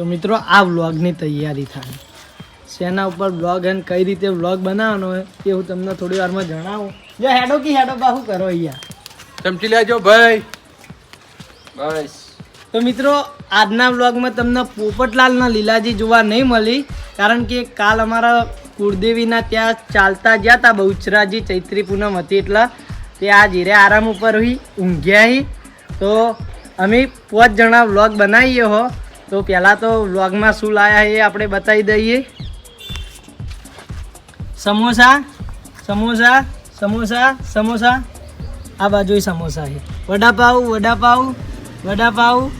તો મિત્રો આ વ્લોગની તૈયારી થાય. શેના ઉપર વ્લોગ અને કઈ રીતે વ્લોગ બનાવવાનો હોય એ હું તમને થોડી વારમાં જણાવું. જો હેડો કી હેડો બા શું કરો અહીંયા? ચમચી લેજો ભાઈ. બસ. તો મિત્રો આજના વ્લોગમાં તમને પોપટલાલના લીલાજી જોવા નહીં મળી કારણ કે કાલ અમારા કુળદેવીના ત્યાં ચાલતા ગયા હતા બહુચરાજી ચૈત્રી પૂનમ હતી એટલા તે આ જીરે આરામ ઉપર હી ઊંઘ્યા હી. તો અમે પાંચ જણા વ્લોગ બનાવીએ હો. તો પહેલાં તો વ્લોગમાં શું લાયા એ આપણે બતાવી દઈએ. સમોસા સમોસા સમોસા સમોસા. આ બાજુ સમોસા છે. વડાપાઉ વડાપાવ વડાપાઉં.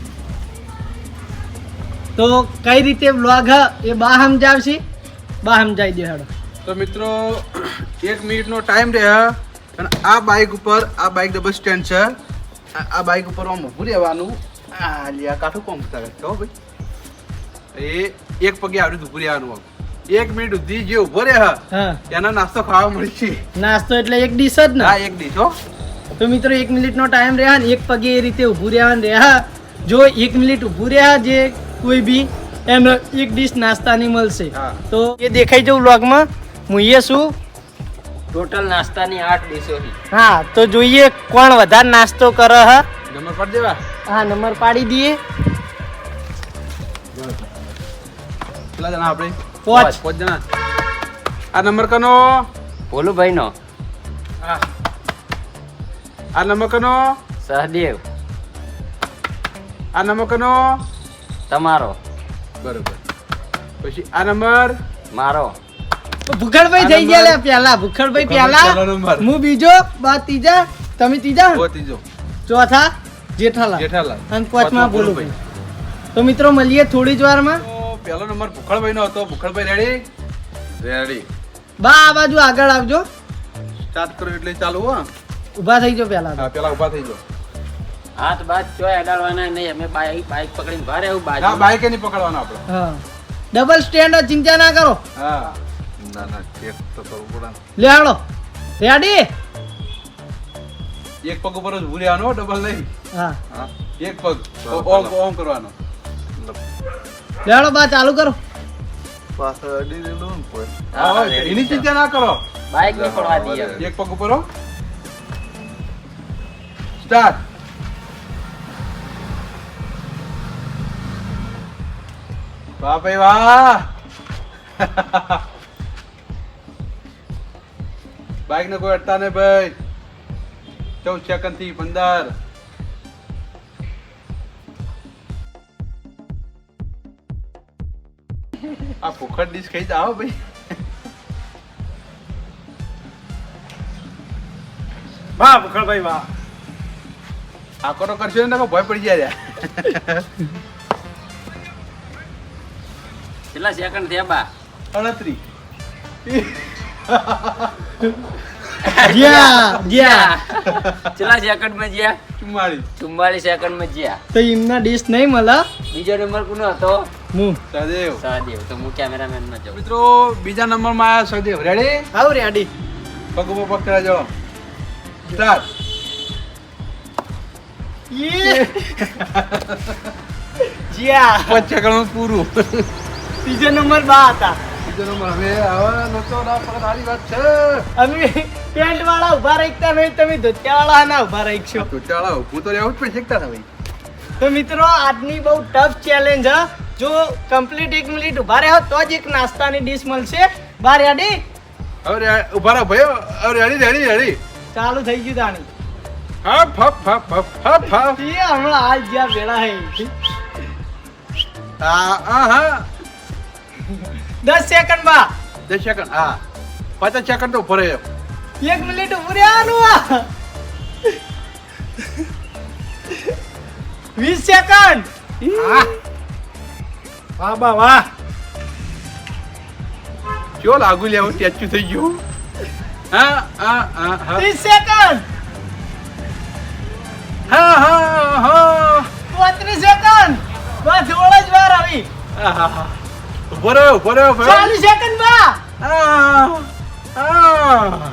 તો કઈ રીતે વ્લોગ એ બા સમજાવશે? બા સમજાવી દે હેડો. તો મિત્રો, એક મિનિટનો ટાઈમ રહે અને આ બાઇક ઉપર, આ બાઇક ડબલ સ્ટેન્ડ છે. આ આ બાઇક ઉપર આમ ઊભું રહેવાનું. આ લ્યા, કાઠું કોમ કરે. કહો ભાઈ. એ એક પગે આવડી ઊભું રહેવાનું આમ. એક મિનિટ સુધી જે ઊભો રહે એનો નાસ્તો ખાવા મળશે નાસ્તો એટલે એક ડીશ જ ને. હા એક ડીશ હો. તો મિત્રો એક મિનિટનો ટાઈમ રહ્યા ને એક પગે એ રીતે ઊભું રહેવાનું રહ્યા. જો એક મિનિટ ઊભું રહ્યા જે કોઈ બી એમનો એક ડીશ નાસ્તાની મળશે. હા. તો એ દેખાઈ જવું વ્લોગમાં હું એ શું ટોટલ નાસ્તાની આઠ ડીશો હા તો જોઈએ કોણ વધારે નાસ્તો કરે હા. નંબર પાડી દેવા? હા નંબર પાડી દઈએ. કેટલા જણા આપણે? પાંચ. પાંચ જણા. આ નંબર કનો? ભોલુભાઈ નો આ આ નંબર કનો? સહદેવ. આ નંબર કનો? તમારો. બરોબર. પછી આ નંબર? મારો. ભૂખડભાઈ થઈ ગયા લે નંબર- પેલા ભૂખડભાઈ પેલા હું બીજો બા ત્રીજા તમે ત્રીજા? ત્રીજો. ચોથા જેઠાલાલ. જેઠાલાલ. અને પાંચમા ભોલુભાઈ તો મિત્રો મળીએ થોડી જ વારમાં. પહેલો નંબર ભૂખળભાઈ નો હતો. ભૂખળભાઈ રેડી રેડી બા આ બાજુ આગળ આવજો. સ્ટાર્ટ કરો એટલે ચાલુ હો. ઊભા થઈ જો પહેલા. હા પહેલા ઊભા થઈ જો હાથ બાદ ચોય અડાડવાના નહીં અમે બાઈક બાઈક પકડીને ભારે એવું ના બાજુ બાઈક નહીં પકડવાનો આપણે. હા. ડબલ સ્ટેન્ડ ચિંતા ના કરો. હા. ના ના ચેક તો કરવું પડે લે હાલો. રેડી એક પગ ઉપર જ હો, ડબલ નહીં. હા. હા. એક પગ. ઓમ ઓમ કરવાનો. લે હાલો બા ચાલુ કરો. હા, હા, હા, એની ચિંતા ના કરો. બાઈક નહીં પડવા દઈએ. એક પગ ઉપર સ્ટાર્ટ વાહ ભાઈ વાહ. ને કોઈ અડતા ને ભાઈ. ચૌદ સેકન્ડથી પંદર. આ ભૂખર ડીશ ખાઈ આવો ભાઈ. વાહ ભૂખણભાઈ વાહ. આકો તો કરશો ને ભય પડી જાય. કેટલા સેકન્ડ થયા બા? અડત્રી જ્યાં જ્યાં કેટલા સેકન્ડમાં જ્યાં સેકન્ડમાં જ્યાં તો એમના ડીશ નહીં મળે બીજો નંબર કોનો હતો? હું? સહદેવ. સહદેવ તો હું કેમેરામેનમાં જાઉં. મિત્રો બીજા નંબરમાં આયા સહદેવ. રેડી આવ રેડી પગ ઉપર પગ કરા જાઓ સ્ટાર્ટ જ્યાં. પાંચ સેકન્ડ પૂરું. બીજો નંબર બા હતા. બીજો નંબર હવે હવે નતો ના પર સારી વાત છે. અમે પેન્ટ વાળા ઊભા રાખતા નહીં તમે ધોતિયા વાળા ના ઊભા રાખશો તો ચાલો હું તો રહેવું જ શીખતા હતા ભાઈ. તો મિત્રો આજની બહુ ટફ ચેલેન્જ હ. જો કમ્પ્લીટ એક મિનિટ ઊભા રહ્યો તો જ એક નાસ્તાની ડીશ મળશે. બાર રેડી હવે ઊભા રહો ભાઈ હવે રેડી રેડી રેડી ચાલુ થઈ ગયું તાણી. હા ફફ ફફ ફફ ફફ ફફ એ હમણાં આજ ગયા વેળા હે. હા હા હા. દસ સેકન્ડ બા. દસ સેકન્ડ હા. પાંચ સેકન્ડ તો ભરે એક મિનિટ ઉભું આ વીસ સેકન્ડ વાહ બા વાહ. કયો લાગુ લેવું સ્ટેચ્યુ થઈ ગયું. હા હા હા હા. ત્રીસ સેકન્ડ હા હા હા. પાંત્રીસ સેકન્ડ બસ થોડો જ વાર આવી. આહાહા. ઊભો રહ્યો ઊભો રહ્યો ભાઈ ચાલીસ સેકન્ડ બા આ, આ.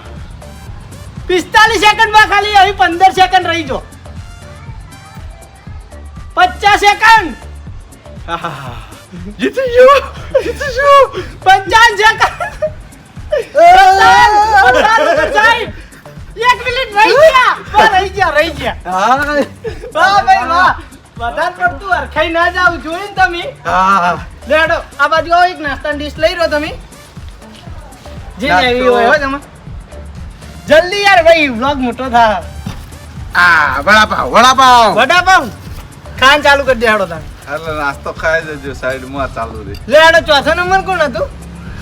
પિસ્તાલીસ સેકન્ડમાં ખાલી હવે પંદર સેકન્ડ રહી જો પચાસ સેકન્ડ ગયો Yetişiyor. Ben સેકન્ડ પંચાવન સાહેબ એક મિનિટ રહી ગયા. વાહ, રહી ગયા રહી ગયા. હા. વાહ ભાઈ વાહ. વધારે પડતું હરખાઈ ના જાવ જોયું તમે? હા. લેડો આ બાજુ આવો એક નાસ્તાની ડીશ લઈ રહ્યો તમે. જે. લેવી હોય હો તમે જલ્દી યાર ભાઈ વ્લોગ મોટો થાય આ વડાપાવ વડાપાવ. વડાપાવ? ખાન ચાલુ કરી દે હાડો તમે એટલે નાસ્તો ખાઈ દેજો સાઈડમાં ચાલુ રહે લે આનો ચોથો નંબર કોણ હતું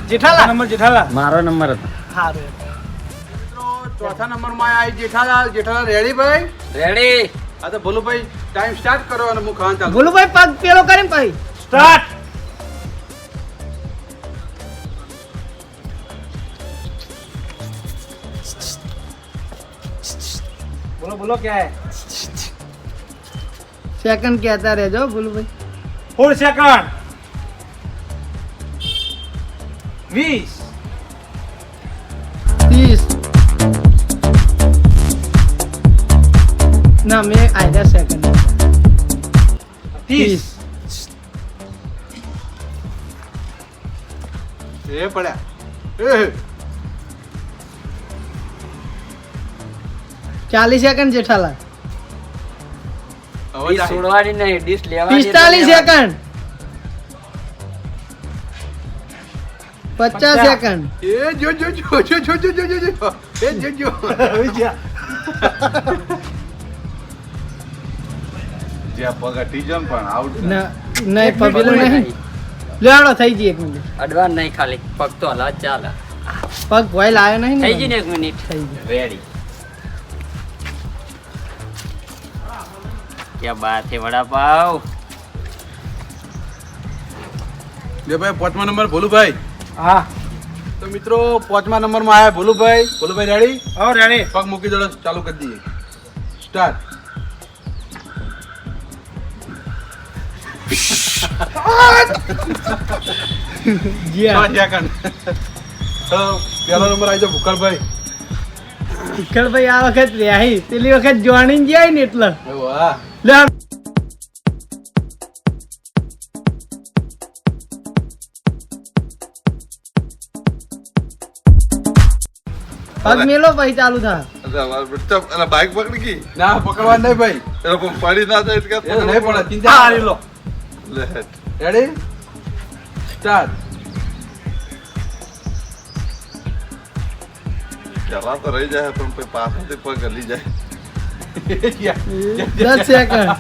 જેઠાલાલ નંબર જેઠાલા મારો નંબર હતો સારું મિત્રો, ચોથા નંબરમાં આયા જેઠાલાલ જેઠાલાલ રેડી ભાઈ રેડી આ તો ભોલુભાઈ ટાઈમ સ્ટાર્ટ કરો અને હું ખાવાનું ચાલુ ભોલુભાઈ પગ પેલો કરીને ભાઈ સ્ટાર્ટ બોલો બોલો ક્યાં હે સેકન્ડ કહેતા રહેજો ભોલુભાઈ ફોર સેકન્ડ વીસ ત્રીસ ના મેં આયદા સેકન્ડ ત્રીસ એ પડ્યા. એ. ચાલીસ સેકન્ડ જેઠાલાલ. ડીશ. છોડવાની નહીં ડીશ લેવાની પિસ્તાલીસ સેકન્ડ. પચાસ. સેકન્ડ. એ જો જો જો જો જો જો જો જો. જો એ જો જો. જ્યાં. પગ અટી જાય પણ આઉટ ના નહીં એક નહીં. લેવાડો થઈ જઈએ એક મિનિટ. અડવાન નહીં ખાલી પગ તો હલા ચાલ. પગ ભોય લાવ્યો નહીં થઈ ગઈ ને ને એક મિનિટ. થઈ ગઈ. રેડી ક્યાં બાત હે વડાપાવ. લે ભાઈ પાંચમા નંબર ભોલુભાઈ. હા. તો મિત્રો પાંચમા નંબરમાં આયા ભોલુભાઈ. ભોલુભાઈ રેડી હા રેડી પગ મૂકી દો ચાલુ કરી દઈએ. સ્ટાર્ટ ગયા. પહેલો નંબર આવી જાઓ ભૂકળભાઈ ભાઈ આ વખત રહ્યા પેલી વખત જોણી જાય ને એટલે. વાહ લે પગ મેલો ચાલુ થાય બાઇક પકડી ગઈ? ના પકડવા નહીં ભાઈ. પડી ના જાય એટલે નહીં પડે ચિંતા લો. લે. રેડી સ્ટાર્ટ ચલા તો રહી જાય પણ પાછળથી પગ હલી જાય. દસ સેકન્ડ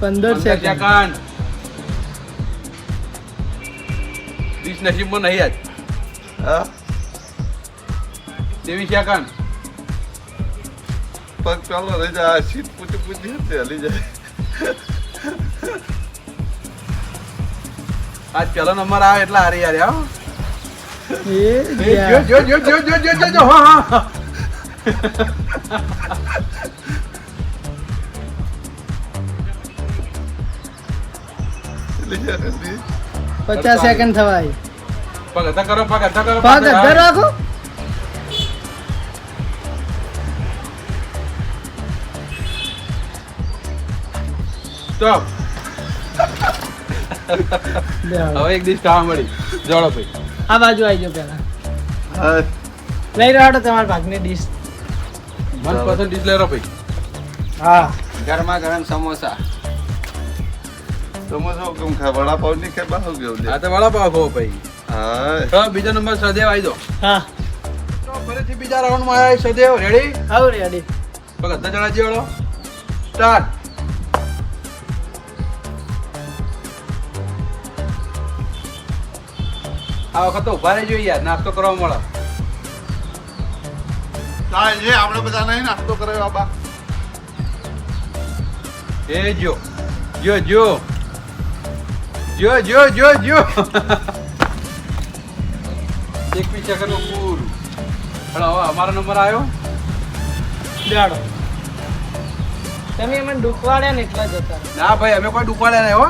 પંદર સેકન્ડ સેકન્ડ ત્રીસ નસીબમાં નહીં આજ હા ત્રેવીસ સેકન્ડ પગ ચાલો રહી જાય આ સીટ પૂછી પૂછી હતી હલી જાય આજ પહેલો નંબર આવે એટલે હારી હારી આવો એ પચાસ સેકન્ડ થવાય પગ અધા પગ અધા કરો પગ રાખો હવે એક દિવસ કામ મળી જોડો ભાઈ આ બાજુ આવી જાઓ પેલા હા. લઈ રહ્યો તમારા ભાગની ડીશ મનપસંદ ડીશ લેરો ભાઈ. હા. ગરમા ગરમ સમોસા. સમોસો કેમ ખા વડાપાવની કે બાહુ ગયો લે આ તો વડાપાવ ખો ભાઈ. હા. તો બીજો નંબર સદેવ આવી દો હા. તો ફરીથી બીજા રાઉન્ડમાં આવ્યા સદેવ. રેડી આવ રેડી હતા જણા જીવાડો. સ્ટાર્ટ આ વખત તો ઊભા રહેજો યાર નાસ્તો કરવા મળે. આપણે બધા નહીં નાસ્તો કરાયો બા. એ જો જો જો. જો જો જો જો. એક પી સેકન્ડનું પૂરું. હવે અમારો નંબર આવ્યો? લેડો તમે એમને ડૂકવાડ્યા ને એટલા જતા ના ભાઈ અમે કોઈ ડુકવાડ્યા નહીં હો.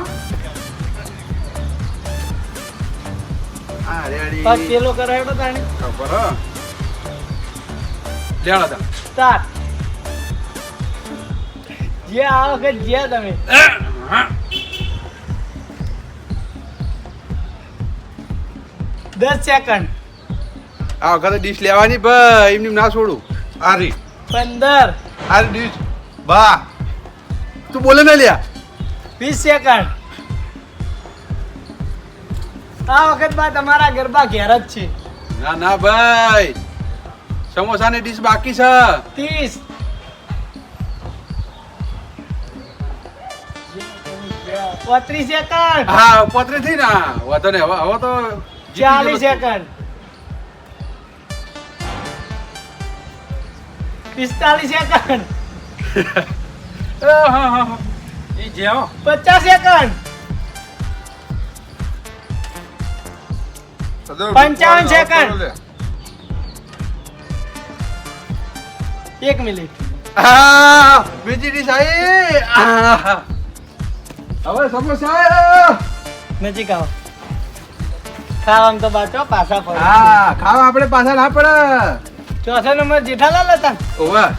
હા પેલો કરાયો તાણે. ખબર હ. લેણો તા સ્ટાર્ટ જે આ વખત જ્યાં તમે. દસ સેકન્ડ આ વખતે ડીશ લેવાની ભાઈ એમની ના છોડું. આરી પંદર. આરી ડીશ બા. તું બોલે ને લ્યા. વીસ સેકન્ડ આ વખત બા તમારા ગરબા ઘેર જ છે. ના ના ભાઈ. સમોસાની ડીશ બાકી છે. ત્રીસ. પોત્રીસ સેકન્ડ હા પોત્રીસથી ના. વધો ને હવે હવે તો ચાલીસ. સેકન્ડ પિસ્તાલીસ સેકન્ડ. પચાસ સેકન્ડ પંચાવન સેકન્ડ. એક મિનિટ. બીજી ડીશ આવી. હવે સમોસા. નજીક આવો. ખાવાનું તો બાચો પાછા પડે હા ખાવા આપણે પાછા ના પડે. ચોથા નંબર જેઠાલાલ હતા. ઓવા.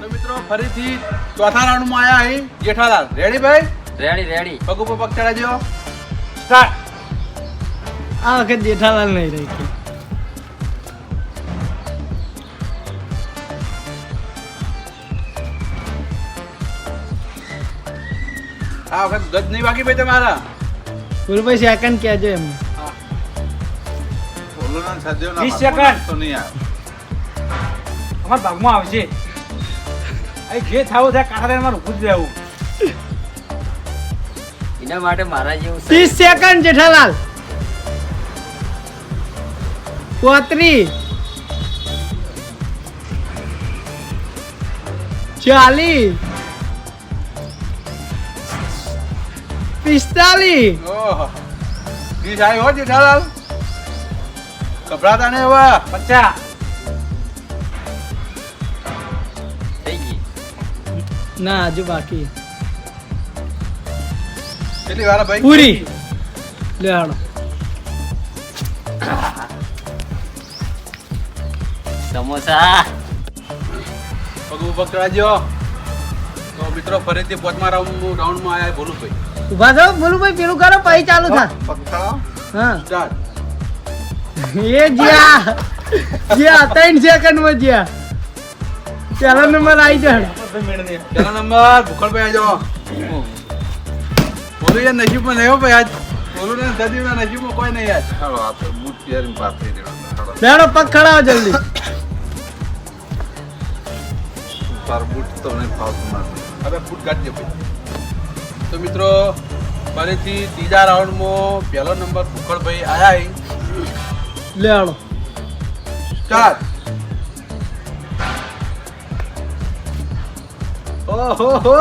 તો મિત્રો ફરીથી ચોથા રાઉન્ડમાં આવ્યા અહીં જેઠાલાલ. રેડી ભાઈ? રેડી રેડી પગ ઉપર પગ ચડાવજો સ્ટાર્ટ આ વખત જેઠાલાલ નહીં રહી આ વખત ગજ નહીં બાકી ભાઈ તમારા? ફૂલભાઈ સેકન્ડ કહેજો એમ. વીસ સેકન્ડ. તો નહીં આવે. અમારા ભાગમાં આવશે અહીં જે થાવું થાય કાંઠા મારે ઉભું જ રહેવું. એના માટે મારા જેવું ત્રીસ સેકન્ડ જેઠાલાલ. પોત્રીસ ચાલીસ. પિસ્તાલીસ. ગભરાતા ને હવે. પચાસ. થઈ ગઈ. ના હજુ બાકી. કેટલી વાર ભાઈ? પૂરી. લે સમોસા પગ પગ તો મિત્રો ફરીથી પોચમા રાઉન્ડ રાઉન્ડમાં આયા બોલું ભાઈ ઊભા બોલું ભાઈ પેલું કરો પછી ચાલુ થા? હા. સ્ટાર્ટ એ જ્યા જ્યા ત્રણ સેકન્ડમાં જ્યા. પેલો નંબર આવી જાય પેલા નંબર ભૂખણભાઈ આજો બોલું યાર નસીબમાં નહીં ભાઈ આજ. બોલું ને સદીવના નસીબમાં કોઈ નહીં આજ. હાલો, આપણે મૂર્તિ બૂટ પાસે દેવાના. પગ ખડાવો જલ્દી. તારું બૂટ તો ફાવતું નથી. હવે ફૂટ કાઢજો ભાઈ તો મિત્રો ફરીથી ત્રીજા રાઉન્ડમાં પહેલો નંબર ભૂખણભાઈ આયા લે આણો સ્ટાર્ટ. ઓહો હો.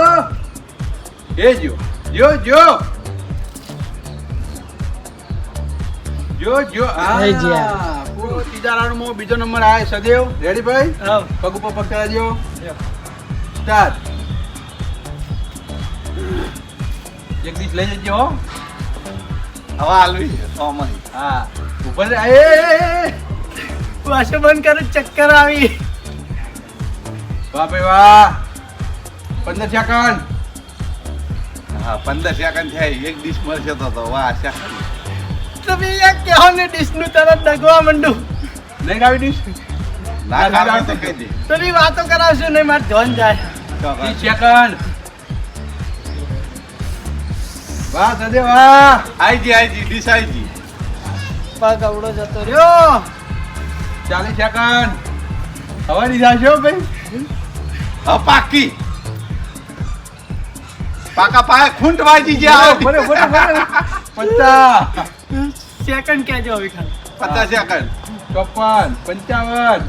એ જો જો જો. જો જો. આ પૂરો ત્રીજા રાઉન્ડમાં બીજો નંબર આવે સદેવ રેડી ભાઈ? પગ ઉપર પગ સ્ટાર્ટ જગદીશ લઈ જજો હો. હવા હાલવી માં. હા. ઉપર. એ. પાછો બંધ કરે ચક્કર આવી. ભાઈ વાહ. પંદર સેકન્ડ. હા પંદર સેકન્ડ થયા. એક ડીશ મળશે તો તો વાહ સેકન્ડ તમે યાર કહો ને ડીશનું તરત ડગવા માંડું. નહીં ગાવી દઈશ ના ખાવા તો કહી દે. તમે વાતો કરાવશો નહીં મારે ધોન જાય. ત્રીસ સેકન્ડ વાહ સદે વાહ. આઈ જી આઈ જી ડીશ આઈ જી પગ અવડો જતો રહ્યો. ચાલીસ સેકન્ડ હવે દીધા છો ભાઈ. હવે પાકી. પાકા પાયા ખૂંટ વાજી ગયા. બરે બરે બરે પચાસ સેકન્ડ કહેજો હવે ખાલી. પચાસ સેકન્ડ ચોપન પંચાવન.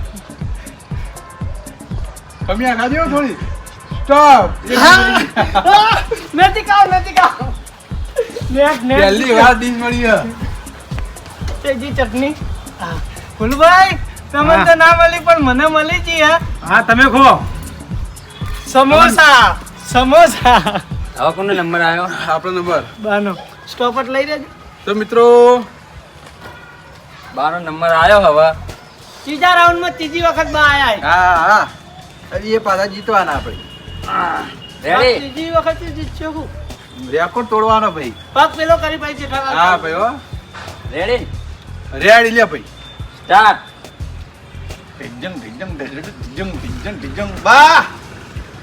કમિયા ખાજો થોડી? સ્ટોપ નથી ખાવ નથી ખાવ. નેક નેક પહેલી વાર ડીશ મળી હે તેજી ચટણી. હા. ફૂલભાઈ તમને તો ના મળી પણ મને મળી જી હા. હા તમે ખો. સમોસા સમોસા. હવે કોનો નંબર આવ્યો? આપણો નંબર. બાનો. જ લઈ લેજો તો મિત્રો બારો નંબર આવ્યો હવે. ત્રીજા રાઉન્ડમાં ત્રીજી વખત બા આયા હા હા. હજી એ પાછા જીતવાના આપણે. રેડી ત્રીજી વખત જીતશો હું રેકોર્ડ તોડવાનો ભાઈ. પગ પેલો કરી ભાઈ જેઠાલાલ હા ભાઈ હો. રેડી રેડી લે ભાઈ. સ્ટાર્ટ ઢીંજંગ, ઢીંજંગ, ઢીંજંગ, ઢીંજંગ, ઢીંજંગ. બા!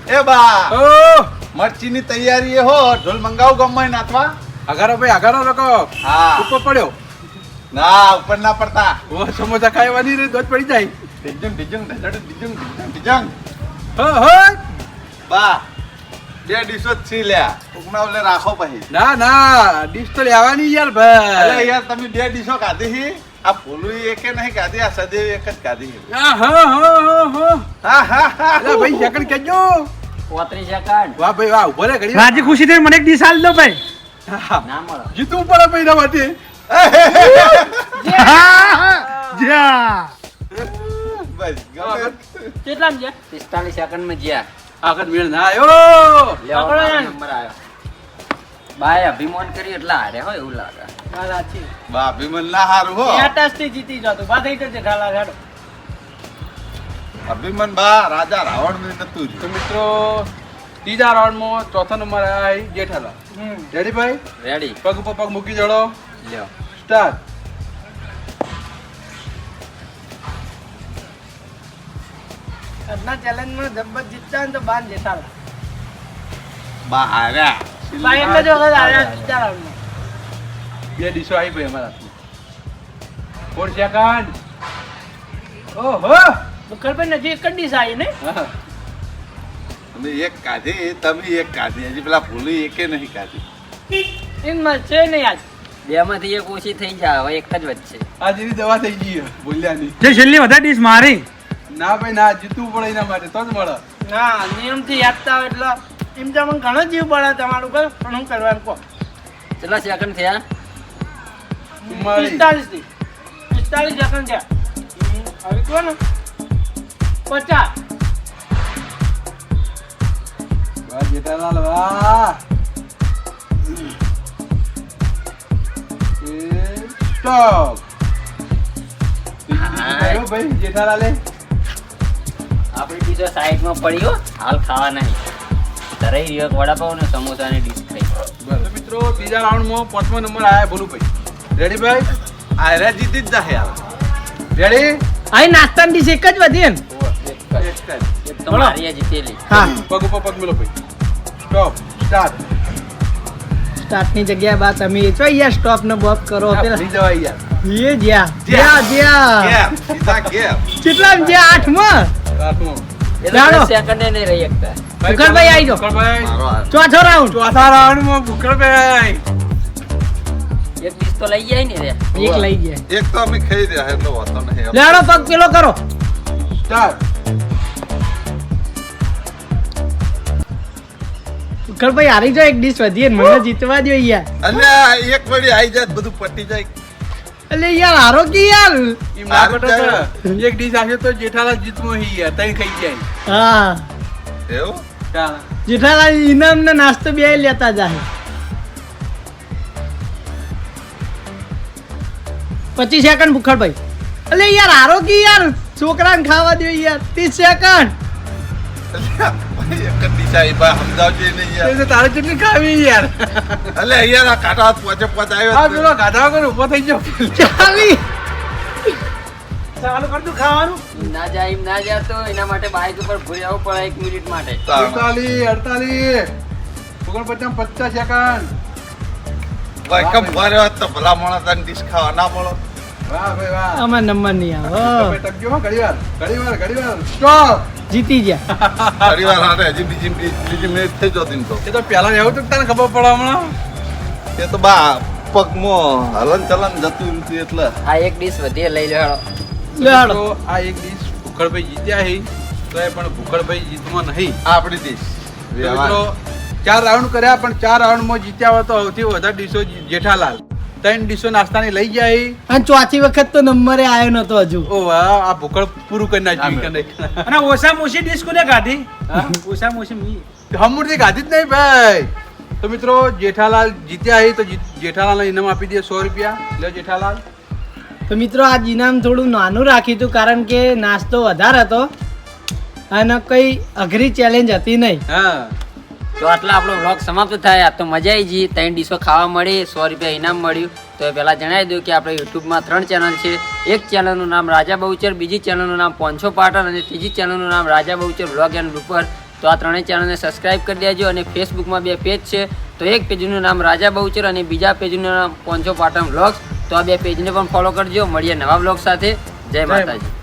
એ બા! ઓ! મરચીની તૈયારી એ હો. ઢોલ મંગાવું ગમે નાથવા. અગારો ભાઈ અગારો લોકો હા. ઉપર પડ્યો. ના ઉપર ના પડતા. ઓ સમોસા ખાવાની રે દોધ પડી જાય. ઢીંજંગ, ઢીંજંગ, ઢીંજંગ, ઢીંજંગ, ઢીંજંગ. હો હો. બા બે ડીશો જ છી લ્યા. ઉગના ઓલે રાખો પછી. ના ના ડીશ તો લેવાની યાર ભાઈ. અરે યાર તમે બે ડીશો કાઢી હી? આ ફોલું એકે નહીં કાઢી આ સદેવ એક જ કાઢી હા. હા હા હા હા. ભાઈ સેકન્ડ કેજો. ખુશી થી મને એક ડીશ ભાઈ. ના મળો. પડે ભાઈ ના કેટલા આગળ મેળ ના આવ્યો. નંબર આવ્યો બાય અભિમાન કરી એટલે હારે હોય એવું લાગે. હા સાચી બા અભિમન ના હારું હો. થી જીતી જતો બા થઈ તો જેઠાલાલ હેડો અભિમન બા રાજા રાવણનું નતું તો મિત્રો ત્રીજા રાઉન્ડમાં ચોથો નંબર આવ્યા જેઠાલાલ. હમ. રેડી ભાઈ? રેડી પગ ઉપર પગ મૂકી જડો. લ્યો. સ્ટાર્ટ આજના ચેલેન્જમાં જબ્બર જીતતા હોય ને તો બાન જેઠાલાલ બા હાર્યા ભાઈ એમ જ વખત આવ્યા ત્રીજા રાઉન્ડમાં બે ડીશો આવી ભાઈ અમારા હાથમાં. ફોર સેકન્ડ ઓહો! મુખરભાઈ નજીક એક જ ડીશ આવી ને હા. તમે એક કાઢી તમે એક કાઢી. હજી પેલા ભૂલી એકે નહીં કાઢી. એમ છે નહીં આજ બેમાંથી એક ઓછી થઈ જાય હવે એક જ વચ્ચે આ જેવી દવા થઈ ગઈ ભૂલ્યા બોલ્યા નહીં જે છેલ્લી વધારે ડીશ મારી. ના ભાઈ ના જીતવું પડે એના માટે તો જ મળે. ના નિયમથી યાદતા હોય એટલે એમ તો મને ઘણો જીવ પડે તમારું કહો પણ હું કરવાનું કહો. કેટલા સેકન્ડ થયા. પિસ્તાલીસથી પિસ્તાલીસ સેકન્ડ થયા. હવે કહો ને. પચાસ. વાહ જેઠાલાલ વાહ. એ સ્ટોપ. ભાઈ જેઠાલાલે આપણી ડીશો સાઈડમાં પડ્યો હો હાલ ખાવા નહીં. ધરાઈ રહ્યો વડાપાવ ને સમોસાની ડીશ ખાઈ. તો મિત્રો ત્રીજા રાઉન્ડમાં પાંચમો નંબર આયા ભોલુભાઈ. રેડી ભાઈ? આર્યા જીતી જ જાહે યાર. રેડી અહીં નાસ્તાની ડીશ એક જ વધી ને એક તો મારી જીતેલી. હા. પગ ઉપર પગ મેલો ભાઈ. સ્ટોપ સ્ટાર્ટ સ્ટાર્ટની જગ્યાએ બા તમે એ અહીંયા યાર સ્ટોપ ને બોપ કરો. પેલા જવાય યાર. એ જ્યાં જ્યાં. જ્યાં કેટલા જ્યાં? આઠમાં? ચાલો. સેકન્ડ નહીં રહી શકતા. ભૂખરભાઈ આવી જાઓ. ભૂખરભાઈ. ચોથો રાઉન્ડ ચોથા રાઉન્ડમાં ભૂખરભાઈ એક ડીશ તો લઈ જાય ને રે. એક લઈ ગયા એક તો અમે ખાઈ રહ્યા એટલે વાતો નહીં. લેડો પગ પેલો કરો. સ્ટાર્ટ ભૂખરભાઈ હારી જાઓ એક ડીશ વધીએ મને જીતવા દો યાર. અલ્યા એક વળી આવી જાય બધું પટી જાય. એટલે યાર હારો કે યાર એક ડીશ આવશે તો જેઠાલાલ જીતમો હી યાર તઈ ખાઈ જાય. હા. એવું? ચાલ જેઠાલાલ ઇનામ ને નાસ્તો બે લેતા જાય પચીસ સેકન્ડ ભૂખડભાઈ એટલે યાર હારો કે યાર છોકરાને ખાવા દે યાર ત્રીસ સેકન્ડ. અલ્યા, ભાઈ એક જ દિશા એ બા સમજાવજે નહીં યાર. તારે કેટલી ખાવી યાર. અલ્યા અહીંયા આ કાંટા પોચે પોચ આવ્યો જ પેલો ગાધા વગર ઊભો થઈ ગયો. ચાલી ચાલુ કર ખાવાનું. ના જાય એમ ના જાય તો એના માટે બાઇક ઉપર ભૂરી આવવું પડે એક મિનિટ માટે. અડતાલીસ અડતાલીસ. ઓગણપચાસ પચાસ સેકન્ડ. ભાઈ કમ ભર્યો તો ભલા માણસ તને ડીશ ખાવા ના મળો. આમાં નંબર નહીં આવે. ટકજો હો ઘડી વાર. ઘડી વાર ઘડી વાર. સ્ટોપ જીતી ગયા. ફરી હારે હજી બીજી બીજી મિનિટ થઈ જતી તો. એ તો પહેલા એવું તો તને ખબર પડે હમણાં? એ તો બા પગમાં હલન ચલન જતું એમથી એટલે. આ એક ડીશ વધી લઈ લો લેડો આ એક ડીશ ભૂખડભાઈ જીત્યા હી તો એ પણ ભૂખડભાઈ જીતમાં નહીં. આપણી ડીશ. મિત્રો ચાર રાઉન્ડ કર્યા પણ ચાર રાઉન્ડમાં જીત્યા હોય તો સૌથી વધારે ડીશો જેઠાલાલ. ત્રણ ડીશો નાસ્તાની લઈ જાય. અને ચોથી વખત તો નંબરે આવ્યો નતો હજુ. ઓ વાહ આ ભૂકળ પૂરું કરી નાખ્યું કને અને ઓછા ઓછી ડીશ કોને કાઢી ઓછામાં મોસી મી. હમુરથી ગાધી જ નહીં ભાઈ. તો મિત્રો જેઠાલાલ જીત્યા હી તો જેઠાલાલ જેઠાલાલને ઇનામ આપી દે સો રૂપિયા. લે જેઠાલાલ. તો મિત્રો આ ઇનામ થોડું નાનું રાખ્યું હતું કારણ કે નાસ્તો વધારે હતો. અને કઈ અઘરી ચેલેન્જ હતી નહીં. હા. તો આટલા આપણો વ્લોગ સમાપ્ત થાય. આ તો મજા આવી ગઈ. ત્રણ ડીશો ખાવા મળી સો રૂપિયા ઇનામ મળ્યું. તો એ પહેલાં જણાવી દઉં કે આપણે યુટ્યુબમાં ત્રણ ચેનલ છે. એક ચેનલનું નામ રાજા બહુચર બીજી ચેનલનું નામ પોંછો પાટણ અને ત્રીજી ચેનલનું નામ રાજા બહુચર વ્લોગ એન્ડ રૂપર તો આ ત્રણેય ચેનલને સબસ્ક્રાઇબ કરી દેજો અને ફેસબુકમાં બે પેજ છે. તો એક પેજનું નામ રાજા બહુચર અને બીજા પેજનું નામ પોંછો પાટણ વ્લોગ્સ તો આ બે પેજને પણ ફોલો કરજો. મળીએ નવા વ્લોગ સાથે. જય માતાજી.